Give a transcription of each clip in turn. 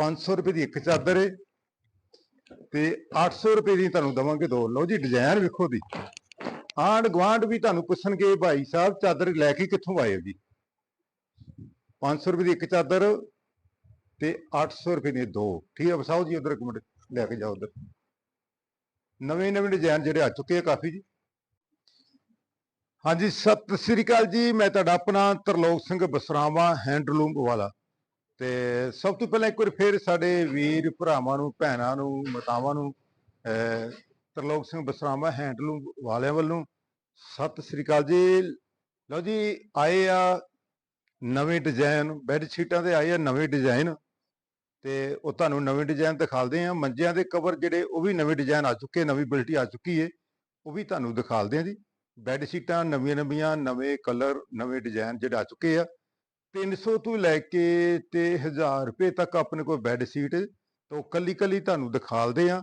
500 ਰੁਪਏ ਦੀ ਇੱਕ ਚਾਦਰ ਏ ਤੇ 800 ਰੁਪਏ ਦੀ ਤੁਹਾਨੂੰ ਦਵਾਂਗੇ ਦੋ। ਲਓ ਜੀ ਡਿਜ਼ਾਈਨ ਵੇਖੋ ਦੀ। ਆਂਡ ਗਵਾਂਡ ਵੀ ਤੁਹਾਨੂੰ ਪੁੱਛਣਗੇ, ਭਾਈ ਸਾਹਿਬ, ਚਾਦਰ ਲੈ ਕੇ ਕਿੱਥੋਂ ਆਏ ਹੋ ਜੀ? 500 ਰੁਪਏ ਦੀ ਇੱਕ ਚਾਦਰ ਤੇ 800 ਰੁਪਏ ਦੀ ਦੋ। ਠੀਕ ਹੈ ਵਸਾਓ ਜੀ ਉਧਰ ਇੱਕ ਮਿੰਟ, ਲੈ ਕੇ ਜਾਓ ਉਧਰ। ਨਵੇਂ ਨਵੇਂ ਡਿਜ਼ਾਈਨ ਜਿਹੜੇ ਆ ਚੁੱਕੇ ਆ ਕਾਫੀ ਜੀ। ਹਾਂਜੀ, ਸਤਿ ਸ੍ਰੀ ਅਕਾਲ ਜੀ, ਮੈਂ ਤੁਹਾਡਾ ਆਪਣਾ ਤਰਲੋਕ ਸਿੰਘ ਬਸਰਾਵਾ, ਹੈਂਡਲੂਮ ਵਾਲਾ। ਤੇ ਸਭ ਤੋਂ ਪਹਿਲਾਂ ਇੱਕ ਵਾਰ ਫਿਰ ਸਾਡੇ ਵੀਰ ਭਰਾਵਾਂ ਨੂੰ, ਭੈਣਾਂ ਨੂੰ, ਮਾਤਾਵਾਂ ਨੂੰ ਤਰਲੋਕ ਸਿੰਘ ਬਸਰਾਵਾ ਹੈਂਡਲੂਮ ਵਾਲਿਆਂ ਵੱਲੋਂ ਸਤਿ ਸ੍ਰੀ ਅਕਾਲ ਜੀ। ਲਓ ਜੀ, ਆਏ ਆ ਨਵੇਂ ਡਿਜ਼ਾਈਨ, ਬੈੱਡ ਸ਼ੀਟਾਂ ਦੇ ਆਏ ਆ ਨਵੇਂ ਡਿਜ਼ਾਈਨ ਤੇ ਉਹ ਤੁਹਾਨੂੰ ਨਵੇਂ ਡਿਜ਼ਾਈਨ ਦਿਖਾਲਦੇ ਆ। ਮੰਜਿਆਂ ਦੇ ਕਵਰ ਜਿਹੜੇ, ਉਹ ਵੀ ਨਵੇਂ ਡਿਜ਼ਾਈਨ ਆ ਚੁੱਕੇ, ਨਵੀਂ ਬਿਲਟੀ ਆ ਚੁੱਕੀ ਏ, ਉਹ ਵੀ ਤੁਹਾਨੂੰ ਦਿਖਾਲਦੇ ਆ ਜੀ। ਬੈੱਡ ਸ਼ੀਟਾਂ ਨਵੀਆਂ ਨਵੀਆਂ ਨਵੇਂ ਕਲਰ, ਨਵੇਂ ਡਿਜ਼ਾਈਨ ਜਿਹੜੇ ਆ ਚੁੱਕੇ ਆ। 300 ਤੋਂ ਲੈ ਕੇ ਤੇ 1000 ਰੁਪਏ ਤੱਕ ਆਪਣੇ ਕੋਲ ਬੈੱਡ ਸ਼ੀਟ ਤੋਂ ਕੱਲੀ ਕੱਲੀ ਤੁਹਾਨੂੰ ਦਿਖਾਲਦੇ ਆ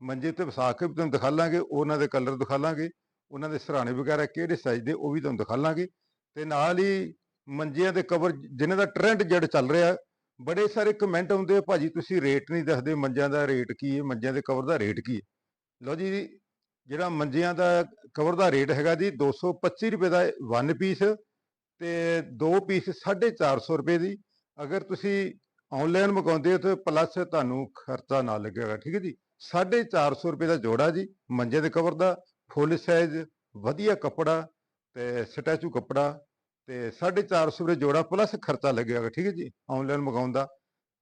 ਮੰਜੇ ਤੇ ਵਸਾ ਕੇ ਵੀ ਤੁਹਾਨੂੰ ਦਿਖਾਲਾਂਗੇ, ਉਹਨਾਂ ਦੇ ਕਲਰ ਦਿਖਾਲਾਂਗੇ, ਉਹਨਾਂ ਦੇ ਸਰਾਣੇ ਵਗੈਰਾ ਕਿਹੜੇ ਸਾਈਜ਼ ਦੇ ਉਹ ਵੀ ਤੁਹਾਨੂੰ ਦਿਖਾਲਾਂਗੇ। ਤੇ ਨਾਲ ਹੀ ਮੰਜਿਆਂ ਦੇ ਕਵਰ ਜਿਨ੍ਹਾਂ ਦਾ ਟ੍ਰੈਂਡ ਜਿਹੜਾ ਚੱਲ ਰਿਹਾ, ਬੜੇ ਸਾਰੇ ਕਮੈਂਟ ਆਉਂਦੇ ਆ, ਭਾਜੀ ਤੁਸੀਂ ਰੇਟ ਨਹੀਂ ਦੱਸਦੇ ਮੰਜਿਆਂ ਦਾ ਰੇਟ ਕੀ ਹੈ, ਮੰਜਿਆਂ ਦੇ ਕਵਰ ਦਾ ਰੇਟ ਕੀ ਹੈ। ਲਓ ਜੀ, ਜਿਹੜਾ ਮੰਜਿਆਂ ਦਾ ਕਵਰ ਦਾ ਰੇਟ ਹੈਗਾ ਜੀ 225 ਰੁਪਏ ਦਾ ਵਨ ਪੀਸ ਤੇ ਦੋ ਪੀਸ 450 ਰੁਪਏ ਦੀ। ਅਗਰ ਤੁਸੀਂ ਆਨਲਾਈਨ ਮੰਗਾਉਂਦੇ ਹੋ ਤਾਂ ਪਲੱਸ ਤੁਹਾਨੂੰ ਖਰਚਾ ਨਾ ਲੱਗੇਗਾ, ਠੀਕ ਹੈ ਜੀ? 450 ਰੁਪਏ ਦਾ ਜੋੜਾ ਜੀ, ਮੰਜੇ ਦੇ ਕਵਰ ਦਾ ਫੁੱਲ ਸਾਈਜ਼ ਵਧੀਆ ਕੱਪੜਾ ਤੇ ਸਟੈਚੂ ਕੱਪੜਾ ਤੇ 450 ਰੁਪਏ ਜੋੜਾ ਪਲੱਸ ਖਰਚਾ ਲੱਗੇਗਾ, ਠੀਕ ਹੈ ਜੀ? ਆਨਲਾਈਨ ਮੰਗਾਉਣ ਦਾ।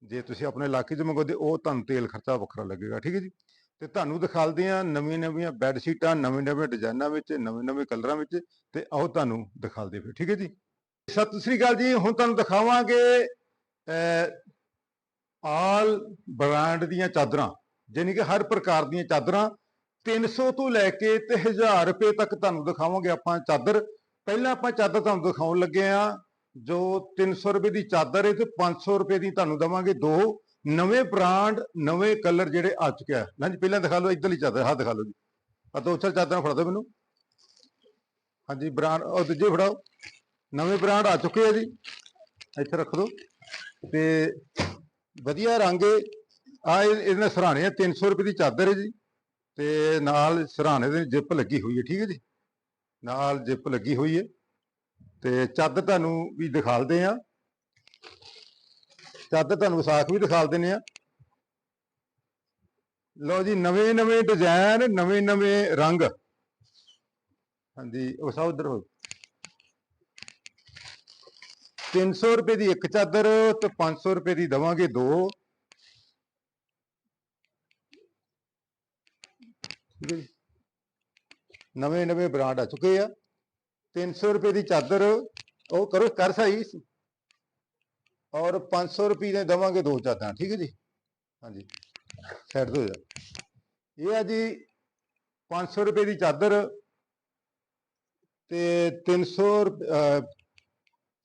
ਜੇ ਤੁਸੀਂ ਆਪਣੇ ਇਲਾਕੇ 'ਚ ਮੰਗਾਉਂਦੇ ਉਹ ਤੁਹਾਨੂੰ ਤੇਲ ਖਰਚਾ ਵੱਖਰਾ ਲੱਗੇਗਾ, ਠੀਕ ਹੈ ਜੀ? ਤੇ ਤੁਹਾਨੂੰ ਦਿਖਾਲਦੇ ਆ ਨਵੀਆਂ ਨਵੀਆਂ ਬੈੱਡ ਸ਼ੀਟਾਂ ਨਵੇਂ ਨਵੇਂ ਡਿਜ਼ਾਈਨਾਂ ਵਿੱਚ, ਨਵੇਂ ਨਵੇਂ ਕਲਰਾਂ ਵਿੱਚ ਤੇ ਆਓ ਤੁਹਾਨੂੰ ਦਿਖਾਲਦੇ ਫਿਰ, ਠੀਕ ਹੈ ਜੀ? ਸਤਿ ਸ੍ਰੀ ਅਕਾਲ ਜੀ, ਹੁਣ ਤੁਹਾਨੂੰ ਦਿਖਾਵਾਂਗੇ ਆਲ ਬ੍ਰਾਂਡ ਦੀਆਂ ਚਾਦਰਾਂ, ਜਾਣੀ ਕਿ ਹਰ ਪ੍ਰਕਾਰ ਦੀਆਂ ਚਾਦਰਾਂ 300 ਤੋਂ ਲੈ ਕੇ ਤੇ 1000 ਰੁਪਏ ਤੱਕ ਤੁਹਾਨੂੰ ਦਿਖਾਵਾਂਗੇ ਆਪਾਂ ਚਾਦਰ। ਪਹਿਲਾਂ ਆਪਾਂ ਚਾਦਰ ਤੁਹਾਨੂੰ ਦਿਖਾਉਣ ਲੱਗੇ ਆ ਜੋ 300 ਰੁਪਏ ਦੀ ਚਾਦਰ ਹੈ ਤੇ 500 ਰੁਪਏ ਦੀ ਤੁਹਾਨੂੰ ਦਵਾਂਗੇ ਦੋ ਨਵੇਂ ਬ੍ਰਾਂਡ, ਨਵੇਂ ਕਲਰ ਜਿਹੜੇ ਆ ਚੁੱਕਿਆ ਆ। ਨਾ ਜੀ ਪਹਿਲਾਂ ਦਿਖਾ ਲਓ, ਇੱਧਰਲੀ ਚਾਦਰ ਹਾਂ ਦਿਖਾ ਲਓ ਜੀ। ਆ ਦੋ ਚਾਦਰਾਂ ਫੜਾ ਦਿਓ ਮੈਨੂੰ। ਹਾਂਜੀ, ਬ੍ਰਾਂਡ, ਉਹ ਦੂਜੇ ਫੜਾਓ। ਨਵੇਂ ਬ੍ਰਾਂਡ ਆ ਚੁੱਕੇ ਆ ਜੀ। ਇੱਥੇ ਰੱਖ ਦਿਓ ਤੇ ਵਧੀਆ ਰੰਗ ਆ ਇਹਦੇ ਨਾਲ ਸਰਾਣੇ ਆ 300 ਰੁਪਏ ਦੀ ਚਾਦਰ ਹੈ ਜੀ। ਤੇ ਨਾਲ ਸਰਾਣੇ ਦੇ ਜਿੱਪ ਲੱਗੀ ਹੋਈ ਹੈ ਠੀਕ ਹੈ ਜੀ। ਨਾਲ ਜਿੱਪ ਲੱਗੀ ਹੋਈ ਹੈ ਤੇ ਚਾਦਰ ਤੁਹਾਨੂੰ ਵੀ ਦਿਖਾਲਦੇ ਆ। ਚਾਦਰ ਤੁਹਾਨੂੰ ਵਿਸਾਖ ਵੀ ਦਿਖਾਲ ਦਿੰਨੇ ਆ। ਲਓ ਜੀ ਨਵੇਂ ਨਵੇਂ ਡਿਜ਼ਾਈਨ ਨਵੇਂ ਨਵੇਂ ਰੰਗ। ਹਾਂਜੀ, ਉਹ ਸਭ ਉਧਰ ਹੋ 300 ਰੁਪਏ ਦੀ ਇੱਕ ਚਾਦਰ ਤੇ 500 ਰੁਪਏ ਦੀ ਦਵਾਂਗੇ ਦੋ। ਠੀਕ ਹੈ ਨਵੇਂ ਨਵੇਂ ਬ੍ਰਾਂਡ ਆ ਚੁੱਕੇ ਆ। 300 ਰੁਪਏ ਦੀ ਚਾਦਰ ਉਹ ਕਰੋ ਕਰ ਸਹੀ ਔਰ 500 ਰੁਪਏ ਦੇ ਦਵਾਂਗੇ ਦੋ ਚਾਦਰਾਂ, ਠੀਕ ਹੈ ਜੀ। ਹਾਂਜੀ ਸਾਈਡ ਤੋਂ ਜਾ। ਇਹ ਆ ਜੀ 500 ਰੁਪਏ ਦੀ ਚਾਦਰ ਤੇ 300 ਰੁਪ-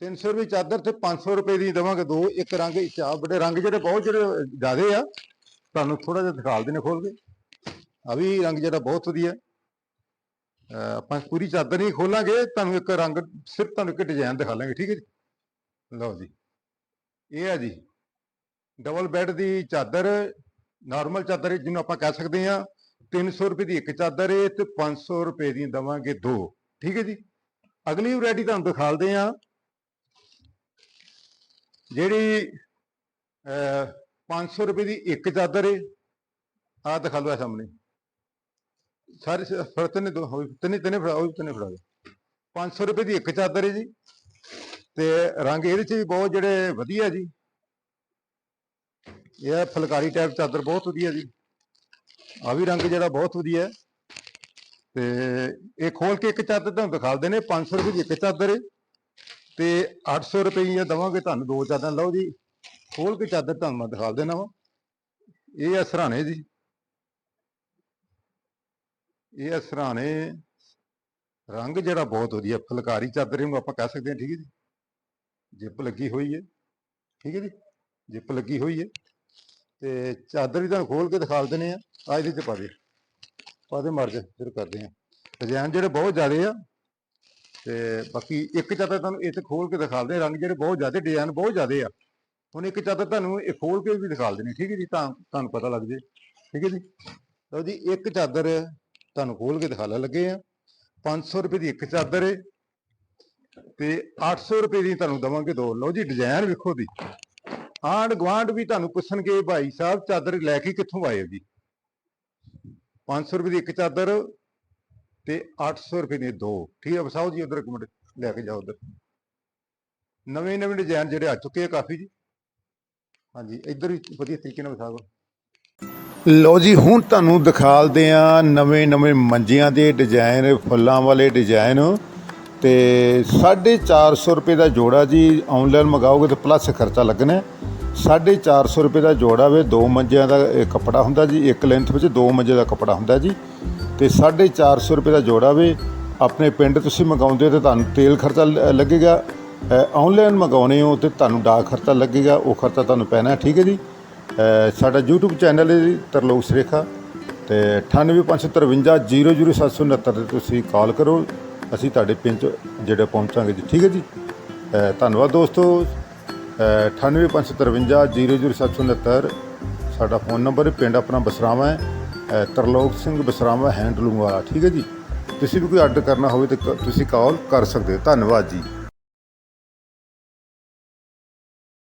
300 ਰੁਪਏ ਚਾਦਰ ਤੇ 500 ਰੁਪਏ ਦੀ ਦਵਾਂਗੇ ਦੋ, ਇੱਕ ਰੰਗ ਚਾ ਬੜੇ ਰੰਗ ਜਿਹੜੇ ਬਹੁਤ ਜਿਹੜੇ ਜ਼ਿਆਦੇ ਆ, ਤੁਹਾਨੂੰ ਥੋੜਾ ਜਿਹਾ ਦਿਖਾਲ ਦੇਣੇ ਖੋਲ ਕੇ। ਆ ਵੀ ਰੰਗ ਜਿਹੜਾ ਬਹੁਤ ਵਧੀਆ। ਆਪਾਂ ਪੂਰੀ ਚਾਦਰ ਨਹੀਂ ਖੋਲਾਂਗੇ, ਤੁਹਾਨੂੰ ਇੱਕ ਰੰਗ ਸਿਰਫ ਤੁਹਾਨੂੰ ਇੱਕ ਡਿਜ਼ਾਈਨ ਦਿਖਾ ਲਾਂਗੇ, ਠੀਕ ਹੈ ਜੀ? ਲਓ ਜੀ। ਇਹ ਆ ਜੀ ਡਬਲ ਬੈੱਡ ਦੀ ਚਾਦਰ ਨਾਰਮਲ ਚਾਦਰ ਜਿਹਨੂੰ ਆਪਾਂ ਕਹਿ ਸਕਦੇ ਆ 300 ਰੁਪਏ ਦੀ ਇੱਕ ਚਾਦਰ ਹੈ ਤੇ 500 ਰੁਪਏ ਦੀ ਦਵਾਂਗੇ ਦੋ, ਠੀਕ ਹੈ ਜੀ? ਅਗਲੀ ਵੈਰਾਈਟੀ ਤੁਹਾਨੂੰ ਦਿਖਾਲਦੇ ਆ ਜਿਹੜੀ, ਅਹ 500 ਰੁਪਏ ਦੀ ਇੱਕ ਚਾਦਰ ਹੈ ਆ ਦਿਖਾ ਲਓ ਸਾਹਮਣੇ। ਸਾਰੇ ਸ- ਫੜ ਦੋ, ਹੋਈ, ਤਿੰਨੇ ਤਿੰਨੇ ਫੜਾ, ਉਹ ਤਿੰਨੇ ਫੜਾ ਦਿਓ। 500 ਰੁਪਏ ਦੀ ਇੱਕ ਚਾਦਰ ਹੈ ਜੀ, ਤੇ ਰੰਗ ਇਹਦੇ ਚ ਵੀ ਬਹੁਤ ਜਿਹੜੇ ਵਧੀਆ ਜੀ। ਇਹ ਹੈ ਫੁਲਕਾਰੀ ਟਾਈਪ ਚਾਦਰ ਬਹੁਤ ਵਧੀਆ ਜੀ। ਆ ਵੀ ਰੰਗ ਜਿਹੜਾ ਬਹੁਤ ਵਧੀਆ ਹੈ ਤੇ ਇਹ ਖੋਲ ਕੇ ਇੱਕ ਚਾਦਰ ਤੁਹਾਨੂੰ ਦਿਖਾਉਂਦੇ ਨੇ 500 ਰੁਪਏ ਦੀ ਇੱਕ ਚਾਦਰ ਹੈ ਤੇ 800 ਰੁਪਏ ਦੀਆਂ ਦਵਾਂਗੇ ਤੁਹਾਨੂੰ, ਦੋ ਚਾਦਰਾਂ ਲਓ ਜੀ। ਖੋਲ ਕੇ ਚਾਦਰ ਤੁਹਾਨੂੰ ਮੈਂ ਦਿਖਾ ਦੇਣਾ ਵਾ। ਇਹ ਆ ਸਰਾਣੇ ਜੀ। ਇਹ ਆ ਸਰਾਣੇ। ਰੰਗ ਜਿਹੜਾ ਬਹੁਤ ਵਧੀਆ, ਫੁਲਕਾਰੀ ਚਾਦਰ ਇਹਨੂੰ ਆਪਾਂ ਕਹਿ ਸਕਦੇ ਹਾਂ, ਠੀਕ ਹੈ ਜੀ। ਜਿੱਪ ਲੱਗੀ ਹੋਈ ਹੈ, ਠੀਕ ਹੈ ਜੀ। ਜਿੱਪ ਲੱਗੀ ਹੋਈ ਹੈ। ਤੇ ਚਾਦਰ ਵੀ ਤੁਹਾਨੂੰ ਖੋਲ ਕੇ ਦਿਖਾ ਦਿੰਦੇ ਆ ਆ ਇਹਦੇ ਚ ਪਾ ਦੇ ਪਾ ਦੇ ਮਰ ਜਾ ਫਿਰ ਕਰਦੇ ਆ ਡਿਜ਼ਾਈਨ ਜਿਹੜੇ ਬਹੁਤ ਜ਼ਿਆਦੇ ਆ ਤੇ ਬਾਕੀ ਇੱਕ ਚਾਦਰ ਤੁਹਾਨੂੰ ਇਹ ਤੇ ਖੋਲ ਕੇ ਦਿਖਾ ਰੰਗ ਜਿਹੜੇ ਬਹੁਤ ਜ਼ਿਆਦਾ, ਡਿਜ਼ਾਈਨ ਬਹੁਤ ਜ਼ਿਆਦਾ ਆ। ਹੁਣ ਇੱਕ ਚਾਦਰ ਤੁਹਾਨੂੰ ਇਹ ਖੋਲ ਕੇ ਵੀ ਦਿਖਾ ਦੇਣੀ ਠੀਕ ਹੈ ਜੀ? ਤਾਂ ਤੁਹਾਨੂੰ ਪਤਾ ਲੱਗ ਜੇ। ਠੀਕ ਹੈ ਜੀ? ਲਓ ਜੀ, ਇੱਕ ਚਾਦਰ ਤੁਹਾਨੂੰ ਖੋਲ ਕੇ ਦਿਖਾਣ ਲੱਗੇ ਆ 500 ਰੁਪਏ ਦੀ ਇੱਕ ਚਾਦਰ ਹੈ ਤੇ 800 ਰੁਪਏ ਦੀ ਤੁਹਾਨੂੰ ਦਵਾਂਗੇ ਦੋ। ਲਓ ਜੀ, ਡਿਜ਼ਾਈਨ ਵੇਖੋ ਦੀ ਆਂਡ ਗਵਾਂਡ ਵੀ ਤੁਹਾਨੂੰ ਪੁੱਛਣਗੇ ਭਾਈ ਸਾਹਿਬ, ਚਾਦਰ ਲੈ ਕੇ ਕਿੱਥੋਂ ਆਏ ਹੋ ਜੀ? 500 ਰੁਪਏ ਦੀ ਇੱਕ ਚਾਦਰ। ਤੇ 800 ਰੁਪਏ ਨੇ ਦੋ। ਠੀਕ ਹੈ ਵਸਾਓ ਜੀ ਉਧਰ ਇੱਕ ਮਿੰਟ ਲੈ ਕੇ ਜਾਓ ਉਧਰ। ਨਵੇਂ ਨਵੇਂ ਡਿਜ਼ਾਈਨ ਜਿਹੜੇ ਆ ਚੁੱਕੇ ਆ ਕਾਫੀ ਜੀ। ਹਾਂਜੀ, ਇੱਧਰ ਵੀ ਵਧੀਆ ਤਰੀਕੇ ਨਾਲ ਵਿਖਾਓ ਲਓ ਜੀ, ਹੁਣ ਤੁਹਾਨੂੰ ਦਿਖਾਲਦੇ ਆ ਨਵੇਂ ਨਵੇਂ ਮੰਜੀਆਂ ਦੇ ਡਿਜ਼ਾਈਨ ਫੁੱਲਾਂ ਵਾਲੇ ਡਿਜ਼ਾਈਨ ਤੇ 450 ਰੁਪਏ ਦਾ ਜੋੜਾ ਜੀ ਆਨਲਾਈਨ ਮੰਗਾਓਗੇ ਤਾਂ ਪਲੱਸ ਖਰਚਾ ਲੱਗਣਾ। ਹੈ। 450 ਰੁਪਏ ਦਾ ਜੋੜਾ ਵੇ, ਦੋ ਮੰਜਿਆਂ ਦਾ ਇਹ ਕੱਪੜਾ ਹੁੰਦਾ ਜੀ, ਇੱਕ ਲੈਂਥ ਵਿੱਚ ਦੋ ਮੰਜੇ ਦਾ ਕੱਪੜਾ ਹੁੰਦਾ ਜੀ। ਤੇ 450 ਰੁਪਏ ਦਾ ਜੋੜਾ ਵੇ ਆਪਣੇ ਪਿੰਡ ਤੁਸੀਂ ਮੰਗਾਉਂਦੇ ਹੋ ਤੇ ਤੁਹਾਨੂੰ ਤੇਲ ਖਰਚਾ ਲ- ਲੱਗੇਗਾ ਆਨਲਾਈਨ ਮੰਗਾਉਣੇ ਹੋ ਤੇ ਤੁਹਾਨੂੰ ਡਾਕ ਖਰਚਾ ਲੱਗੇਗਾ ਉਹ ਖਰਚਾ ਤੁਹਾਨੂੰ ਪੈਣਾ ਠੀਕ ਹੈ ਜੀ। ਸਾਡਾ YouTube ਚੈਨਲ ਹੈ ਜੀ ਤਰਲੋਕ ਸਰੇਖਾ ਤੇ 9855500769 ਤੇ ਤੁਸੀਂ ਕਾਲ ਕਰੋ ਅਸੀਂ ਤੁਹਾਡੇ ਪਿੰਡ 'ਚ ਜਿਹੜੇ ਪਹੁੰਚਾਂਗੇ ਜੀ ਠੀਕ ਹੈ ਜੀ। ਧੰਨਵਾਦ ਦੋਸਤੋ। ਅ, 9855500769 ਸਾਡਾ ਫੋਨ ਨੰਬਰ ਪਿੰਡ ਆਪਣਾ ਬਸਰਾਵਾ ਹੈ। ਤਰਲੋਕ ਸਿੰਘ ਬਸਰਾਵਾ ਹੈਂਡਲੂਮ ਵਾਲਾ, ਠੀਕ ਹੈ ਜੀ? ਤੁਸੀਂ ਵੀ ਕੋਈ ਆਰਡਰ ਕਰਨਾ ਹੋਵੇ ਤਾਂ ਕ- ਤੁਸੀਂ ਕਾਲ ਕਰ ਸਕਦੇ ਹੋ। ਧੰਨਵਾਦ ਜੀ।